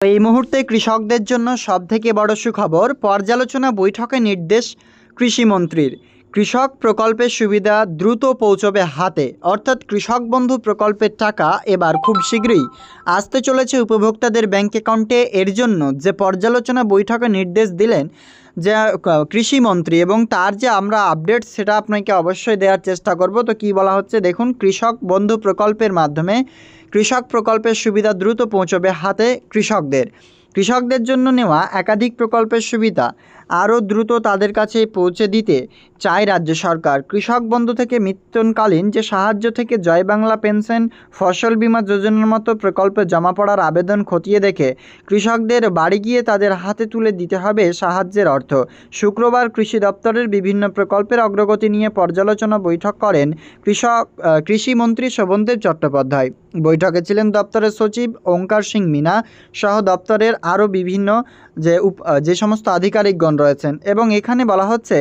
এই মুহূর্তে কৃষকদের জন্য সবথেকে বড় সুখবর পর্যালোচনা বৈঠকে নির্দেশ কৃষিমন্ত্রীর কৃষক প্রকল্পের সুবিধা দ্রুত পৌঁছবে হাতে। অর্থাৎ কৃষক বন্ধু প্রকল্পের টাকা এবার খুব শীঘ্রই আসতে চলেছে উপভোক্তাদের ব্যাংক অ্যাকাউন্টে। এর জন্য যে পর্যালোচনা বৈঠকে নির্দেশ দিলেন যে কৃষিমন্ত্রী এবং তার যে আমরা আপডেট সেটা আপনাকে অবশ্যই দেওয়ার চেষ্টা করব। তো কি বলা হচ্ছে দেখুন, কৃষক বন্ধু প্রকল্পের মাধ্যমে কৃষক প্রকল্পের সুবিধা দ্রুত পৌঁছবে হাতে কৃষকদের। কৃষকদের জন্য নেওয়া একাধিক প্রকল্পের সুবিধা আরও দ্রুত তাদের কাছে পৌঁছে দিতে চায় রাজ্য সরকার। কৃষক বন্ধু থেকে মৃত্যুকালীন যে সাহায্য থেকে জয় বাংলা পেনশন, ফসল বীমা যোজনার মতো প্রকল্পে জমা পড়ার আবেদন খতিয়ে দেখে কৃষকদের বাড়ি গিয়ে তাদের হাতে তুলে দিতে হবে সাহায্যের অর্থ। শুক্রবার কৃষি দপ্তরের বিভিন্ন প্রকল্পের অগ্রগতি নিয়ে পর্যালোচনা বৈঠক করেন কৃষক কৃষিমন্ত্রী শোভনদেব চট্টোপাধ্যায়। বৈঠকে ছিলেন দপ্তরের সচিব ওঙ্কার সিং মিনা সহ দপ্তরের আরও বিভিন্ন যে যে সমস্ত আধিকারিকগণ রয়েছেন এবং এখানে বলা হচ্ছে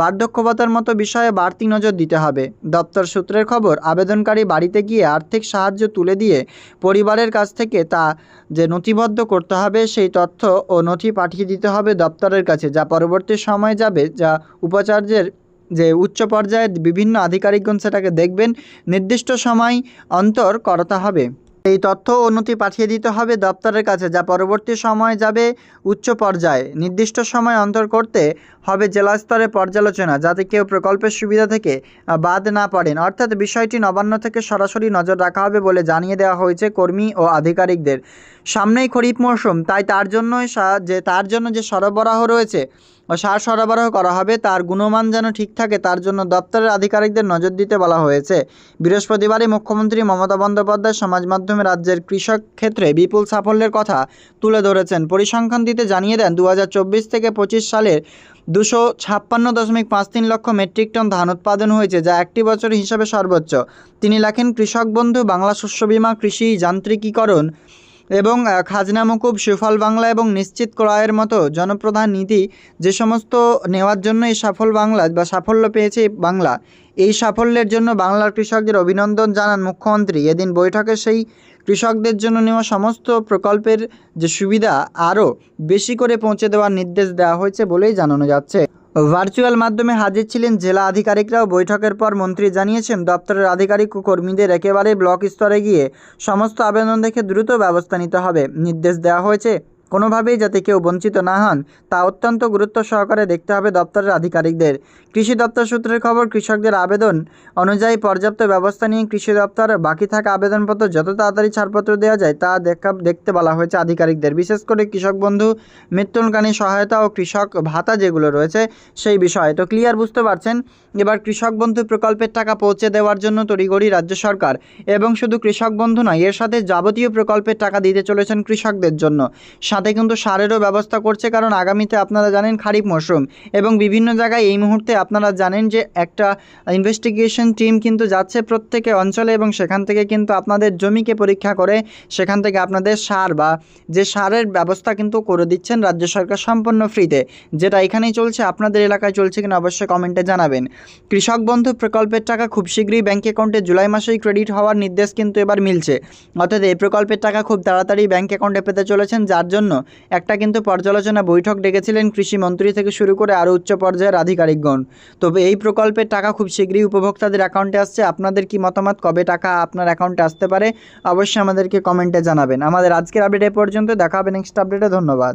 বার্ধক্য ভাতার মতো বিষয়ে বাড়তি নজর দিতে হবে। দপ্তর সূত্রের খবর, আবেদনকারী বাড়িতে গিয়ে আর্থিক সাহায্য তুলে দিয়ে পরিবারের কাছ থেকে তা যে নথিবদ্ধ করতে হবে, সেই তথ্য ও নথি পাঠিয়ে দিতে হবে দপ্তরের কাছে, যা পরবর্তী সময় যাবে, যা উপাচার্যের যে উচ্চ পর্যায়ের বিভিন্ন আধিকারিকগণ সেটাকে দেখবেন। নির্দিষ্ট সময় অন্তর করাতে হবে। এই তথ্য নথি পাঠিয়ে দিতে হবে দপ্তরের কাছে, যা পরবর্তী সময় যাবে উচ্চ পর্যায়ে। নির্দিষ্ট সময় অন্তর করতে হবে জেলা স্তরে পর্যালোচনা, যাতে কেউ প্রকল্পের সুবিধা থেকে বাদ না পড়েন। অর্থাৎ বিষয়টি নবান্ন থেকে সরাসরি নজর রাখা হবে বলে জানিয়ে দেওয়া হয়েছে কর্মী ও আধিকারিকদের। সামনেই খরিফ মরশুম তাই তার জন্যই সা- যে তার জন্য যে সরবরাহ রয়েছে সার সরবরাহ করা হবে, তার গুণমান যেন ঠিক থাকে, তার জন্য দপ্তরের আধিকারিকদের নজর দিতে বলা হয়েছে। বৃহস্পতিবারই মুখ্যমন্ত্রী মমতা বন্দ্যোপাধ্যায় সমাজ মাধ্যমে রাজ্যের কৃষক ক্ষেত্রে বিপুল সাফল্যের কথা তুলে ধরেছেন। পরিসংখ্যান দিতে জানিয়ে দেন দু হাজার চব্বিশ থেকে পঁচিশ সালের দুশো ছাপ্পান্ন দশমিক পাঁচ তিন লক্ষ মেট্রিক টন ধান উৎপাদন হয়েছে, যা একটি বছর হিসাবে সর্বোচ্চ। তিনি লেখেন, কৃষক বন্ধু, বাংলা শস্য বীমা, কৃষি যান্ত্রিকীকরণ এবং খাজনা মুকুব, সুফল বাংলা এবং নিশ্চিত ক্রয়ের মতো জনপ্রধান নীতি যে সমস্ত নেওয়ার জন্য এই সাফল বাংলা বা সাফল্য পেয়েছে বাংলা, এই সাফল্যের জন্য বাংলার কৃষকদের অভিনন্দন জানান মুখ্যমন্ত্রী। এদিন বৈঠকে সেই কৃষকদের জন্য নেওয়া সমস্ত প্রকল্পের যে সুবিধা আরও বেশি করে পৌঁছে দেওয়ার নির্দেশ দেওয়া হয়েছে বলেই জানানো যাচ্ছে। ভার্চুয়াল মাধ্যমে হাজির ছিলেন জেলা আধিকারিকরাও। বৈঠকের পর মন্ত্রী জানিয়েছেন, দপ্তরের আধিকারিক ও কর্মীদের একেবারে ব্লক স্তরে গিয়ে সমস্ত আবেদন দেখে দ্রুত ব্যবস্থা নিতে হবে। নির্দেশ দেওয়া হয়েছে কোনোভাবেই যাতে কেউ বঞ্চিত না হন, তা অত্যন্ত গুরুত্ব সহকারে দেখতে হবে দপ্তরের আধিকারিকদের। কৃষি দপ্তর সূত্রের খবর, কৃষকদের আবেদন অনুযায়ী পর্যাপ্ত ব্যবস্থা নিয়ে কৃষি দপ্তর বাকি থাকা আবেদনপত্র যত তাড়াতাড়ি ছাড়পত্র দেওয়া যায় তা দেখা, দেখতে বলা হয়েছে আধিকারিকদের। বিশেষ করে কৃষক বন্ধু মৃত্যুকালীন সহায়তা ও কৃষক ভাতা যেগুলো রয়েছে সেই বিষয়ে। তো ক্লিয়ার বুঝতে পারছেন? এবার কৃষক বন্ধু প্রকল্পের টাকা পৌঁছে দেওয়ার জন্য তড়িগড়ি রাজ্য সরকার এবং শুধু কৃষক বন্ধু নয়, এর সাথে যাবতীয় প্রকল্পের টাকা দিতে চলেছেন কৃষকদের জন্য। সাথে কিন্তু সারেরও ব্যবস্থা করছে, কারণ আগামীতে আপনারা জানেন খারিফ মরশুম এবং বিভিন্ন জায়গায় এই মুহূর্তে আপনারা জানেন যে একটা ইনভেস্টিগেশন টিম কিন্তু যাচ্ছে প্রত্যেকে অঞ্চলে এবং সেখান থেকে কিন্তু আপনাদের জমিকে পরীক্ষা করে সেখান থেকে আপনাদের সার বা যে সারের ব্যবস্থা কিন্তু করে দিচ্ছেন রাজ্য সরকার সম্পূর্ণ ফ্রিতে। যেটা এখানেই চলছে, আপনাদের এলাকায় চলছে কিনা অবশ্যই কমেন্টে জানাবেন। কৃষক বন্ধু প্রকল্পের টাকা খুব শীঘ্রই ব্যাঙ্ক অ্যাকাউন্টে জুলাই মাসেই ক্রেডিট হওয়ার নির্দেশ কিন্তু এবার মিলছে। অর্থাৎ এই প্রকল্পের টাকা খুব তাড়াতাড়ি ব্যাঙ্ক অ্যাকাউন্টে পেতে চলেছেন, যার জন্য একটা কিন্তু পর্যালোচনা বৈঠক ডেকেছিলেন কৃষিমন্ত্রী থেকে শুরু করে আরও উচ্চ পর্যায়ের আধিকারিকগণ। তবে এই প্রকল্পের টাকা খুব শীঘ্রই উপভোক্তাদের অ্যাকাউন্টে আসছে। আপনাদের কি মতামত? কবে টাকা আপনার অ্যাকাউন্টে আসতে পারে? অবশ্যই আমাদেরকে কমেন্টে জানাবেন। আমাদের আজকের আপডেট এ পর্যন্ত। দেখা হবে নেক্সট আপডেটে। ধন্যবাদ।